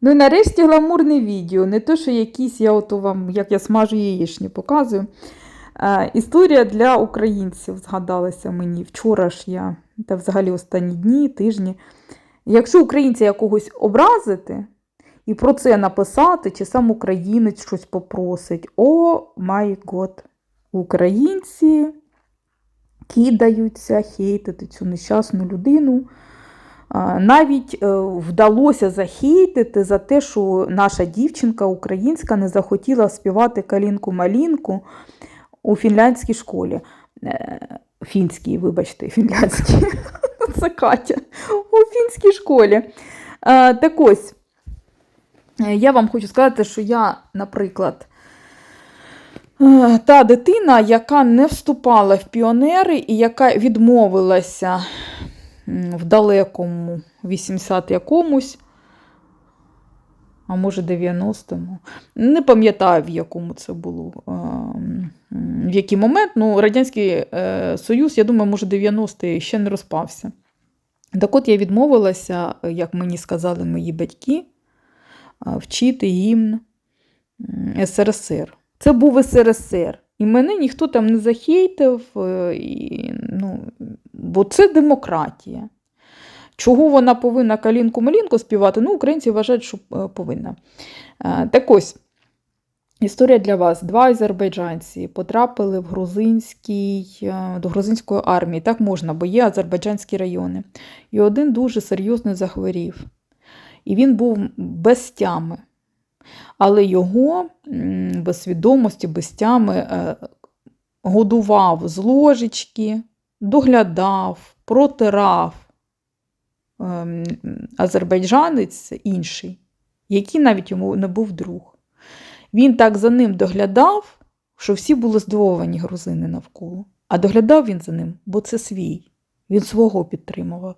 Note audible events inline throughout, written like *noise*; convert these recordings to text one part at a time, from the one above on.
Ну і нарешті гламурне відео. Не то, що якісь, я ото вам, як я смажу яєчню, показую. Е, історія для українців згадалася мені. Вчора ж я, та взагалі останні дні, тижні. Якщо українця якогось образити і про це написати, чи сам українець щось попросить, о май год, українці кидаються хейтити цю нещасну людину. Навіть е, вдалося захейтити за те, що наша дівчинка українська не захотіла співати калінку-малінку у фінляндській школі. Е, Фінській, вибачте, фінляндській. *laughs* Це Катя. У фінській школі. Е, Так ось, я вам хочу сказати, що я, наприклад, та дитина, яка не вступала в піонери і яка відмовилася в далекому 80 якомусь, а може 90-му. Не пам'ятаю, в якому це було, в який момент. Ну, Радянський е, Союз, я думаю, може 90-й ще не розпався. Так от я відмовилася, як мені сказали мої батьки, е, вчити гімн СРСР. Це був СРСР. І мене ніхто там не захейтив, е, і, ну, бо це демократія. Чого вона повинна калінку-малінку співати? Ну, українці вважають, що е, повинна. Е, Так ось, історія для вас. Два азербайджанці потрапили в грузинський, е, до грузинської армії. Так можна, бо є азербайджанські райони. І один дуже серйозно захворів. І він був без тями. Але його без свідомості, без тями годував з ложечки, доглядав, протирав ем, азербайджанець інший, який навіть йому не був друг. Він так за ним доглядав, що всі були здивовані грузини навколо. А доглядав він за ним, бо це свій. Він свого підтримував.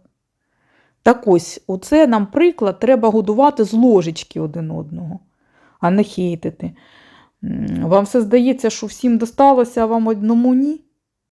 Так ось, оце нам приклад, треба годувати з ложечки один одного, а не хейтити. Вам все здається, що всім досталося, а вам одному ні?